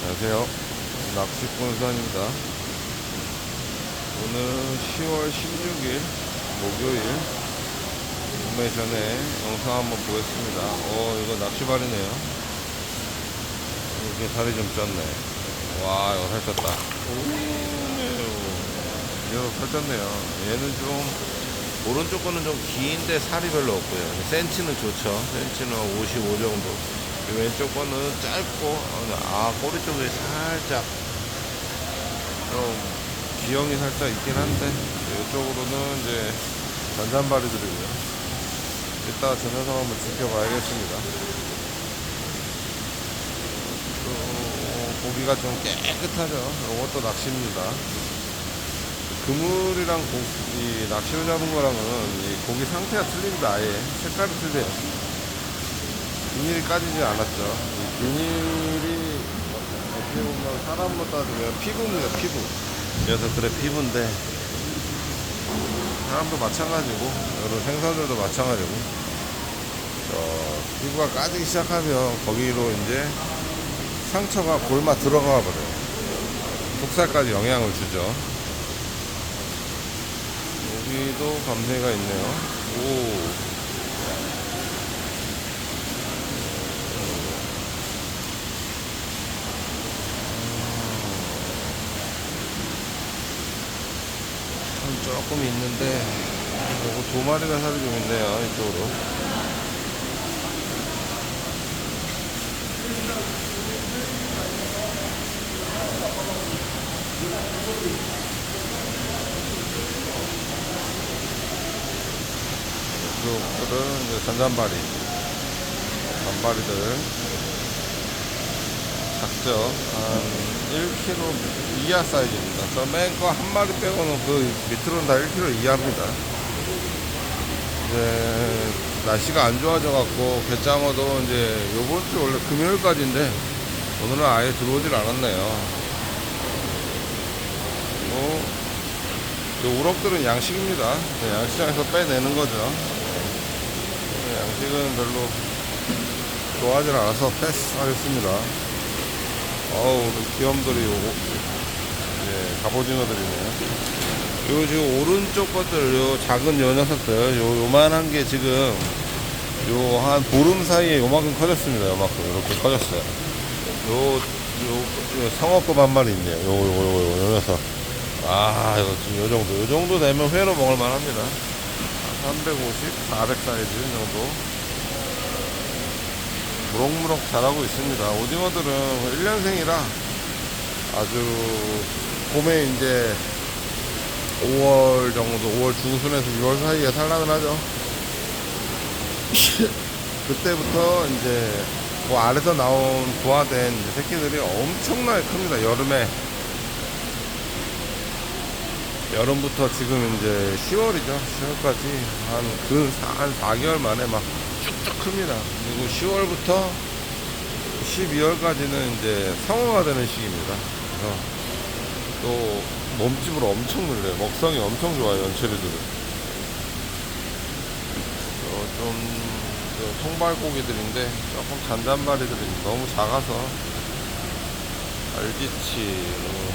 안녕하세요. 낚시꾼 수환입니다. 오늘 10월 16일 목요일 구매 전에 영상 한번 보겠습니다. 어, 이거 낚시발이네요. 이렇게 살이 좀 쪘네. 와, 이거 살 쪘다. 이거 살 쪘네요. 얘는 좀 오른쪽 거는 좀 긴데 살이 별로 없고요. 센치는 좋죠. 센치는 55 정도. 이 왼쪽 거는 짧고, 아, 꼬리 쪽에 살짝, 좀, 기형이 살짝 있긴 한데, 이쪽으로는 이제, 잔잔바리들이고요. 이따 저 녀석 한번 지켜봐야겠습니다. 또, 고기가 좀 깨끗하죠. 이것도 낚시입니다. 그물이랑 고, 이 낚시로 잡은 거랑은 이 고기 상태가 틀립니다. 아예 색깔이 틀려요. 비닐이 까지지 않았죠. 이 비닐이 어떻게 보면 사람으로 따지면 피부입니다. 피부. 그래서 그래 피부인데 사람도 마찬가지고 여러 생선들도 마찬가지고 저 피부가 까지기 시작하면 거기로 이제 상처가 골마 들어가 버려요. 속살까지 영향을 주죠. 여기도 감새가 있네요. 오. 조금 있는데, 요거 두 마리가 살이 좀 있네요, 이쪽으로. 이쪽들은 이제 잔잔바리. 잔바리들. 작죠. 한 1kg 이하 사이즈입니다. 저 맨 거 한 마리 빼고는 그 밑으로는 다 1kg 이하입니다. 이제 날씨가 안 좋아져 갖고 갯장어도 이제 요번 주 원래 금요일까지인데 오늘은 아예 들어오질 않았네요. 뭐, 그 우럭들은 양식입니다. 네, 양식장에서 빼내는 거죠. 네, 양식은 별로 좋아하지 않아서 패스하겠습니다. 어우, 우리 귀염들이 요거, 예, 갑오징어들이네요. 요 지금 오른쪽 것들, 요 작은 요 녀석들, 요, 요만한 게 지금, 요 한 보름 사이에 요만큼 커졌습니다. 요만큼. 이렇게 커졌어요. 요, 요, 요 성어급 한 마리 있네요. 요, 요, 요, 요, 요 녀석. 아, 이거 지금 요 정도. 요 정도 되면 회로 먹을 만 합니다. 350, 400 사이즈 정도. 무럭무럭 자라고 있습니다. 오징어들은 1년생이라 아주 봄에 이제 5월 정도, 5월 중순에서 6월 사이에 산란을 하죠. 그때부터 이제 그 알에서 나온 부화된 새끼들이 엄청나게 큽니다. 여름에. 여름부터 지금 이제 10월이죠. 10월까지 한 그, 한 4개월 만에 막 쭉쭉 큽니다. 그리고 10월부터 12월까지는 이제 성어가 되는 시기입니다. 또 몸집으로 엄청 늘려요. 먹성이 엄청 좋아요, 연체류들은. 어, 좀, 그 통발고기들인데 조금 잔잔바리들이 너무 작아서 알지치,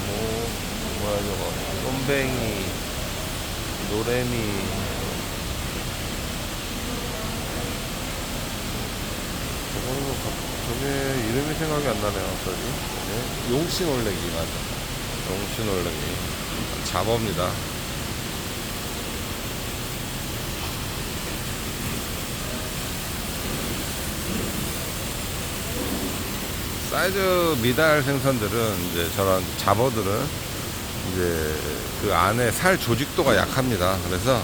뭐, 뭐야 저거, 쏨뱅이, 노래미, 저거는 뭐 가- 저게 이름이 생각이 안 나네요, 갑자기. 네? 용신 올레기, 맞아. 용신 올레기. 잡어입니다. 사이즈 미달 생선들은 이제 저런 잡어들은 이제 그 안에 살 조직도가 약합니다. 그래서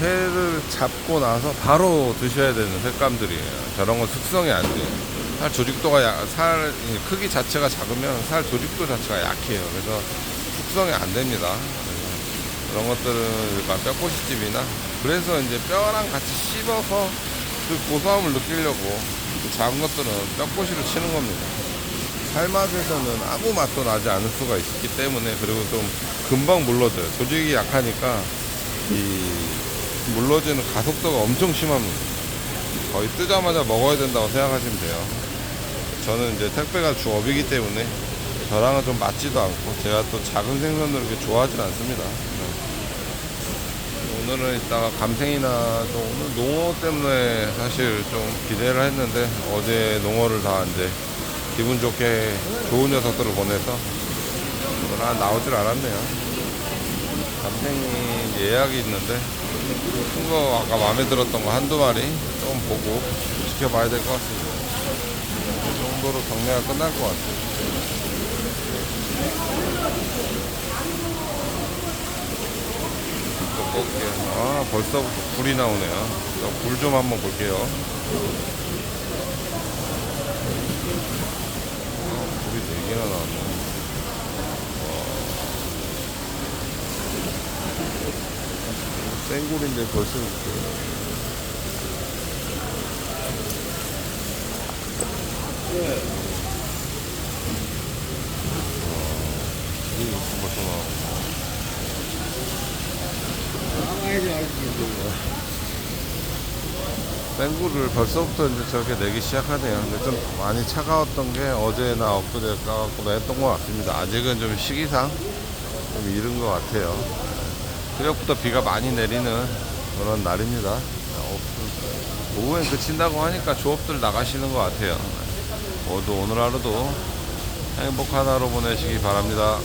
회를 잡고 나서 바로 드셔야 되는 횟감들이에요. 저런 건 숙성이 안 돼요. 살 조직도가 약, 살 크기 자체가 작으면 살 조직도 자체가 약해요. 그래서 숙성이 안 됩니다. 그런 것들은 일반 뼈꼬시집이나 그래서 이제 뼈랑 같이 씹어서 그 고소함을 느끼려고 그 작은 것들은 뼈꼬시로 치는 겁니다. 살맛에서는 아무 맛도 나지 않을 수가 있기 때문에 그리고 좀 금방 물러져요. 조직이 약하니까 이 물러지는 가속도가 엄청 심합니다. 거의 뜨자마자 먹어야 된다고 생각하시면 돼요. 저는 이제 택배가 주업이기 때문에 저랑은 좀 맞지도 않고 제가 또 작은 생선을 그렇게 좋아하진 않습니다. 네. 오늘은 이따가 감생이나 또 오늘 농어 때문에 사실 좀 기대를 했는데 어제 농어를 다 이제 기분 좋게 좋은 녀석들을 보내서 오늘 안 나오질 않았네요. 감생이 예약이 있는데 큰 거 아까 마음에 들었던 거 한두 마리 좀 보고 지켜봐야 될 것 같습니다. 이 정도로 경매가 끝날 것 같아요. 또 볼게요. 아, 벌써부터 불이 나오네요. 불 좀 한번 볼게요. 아, 불이 네 개나 나왔네. 생굴인데 벌써 이렇게. 와, 이게 벌써 나오고. 생굴을 벌써부터 이제 저렇게 내기 시작하네요. 근데 좀 많이 차가웠던 게 어제나 엊그제 까갖고 했던 것 같습니다. 아직은 좀 시기상 좀 이른 것 같아요. 새벽부터 비가 많이 내리는 그런 날입니다. 어, 오후엔 그친다고 하니까 조업들 나가시는 것 같아요. 모두 오늘 하루도 행복한 하루 보내시기 바랍니다.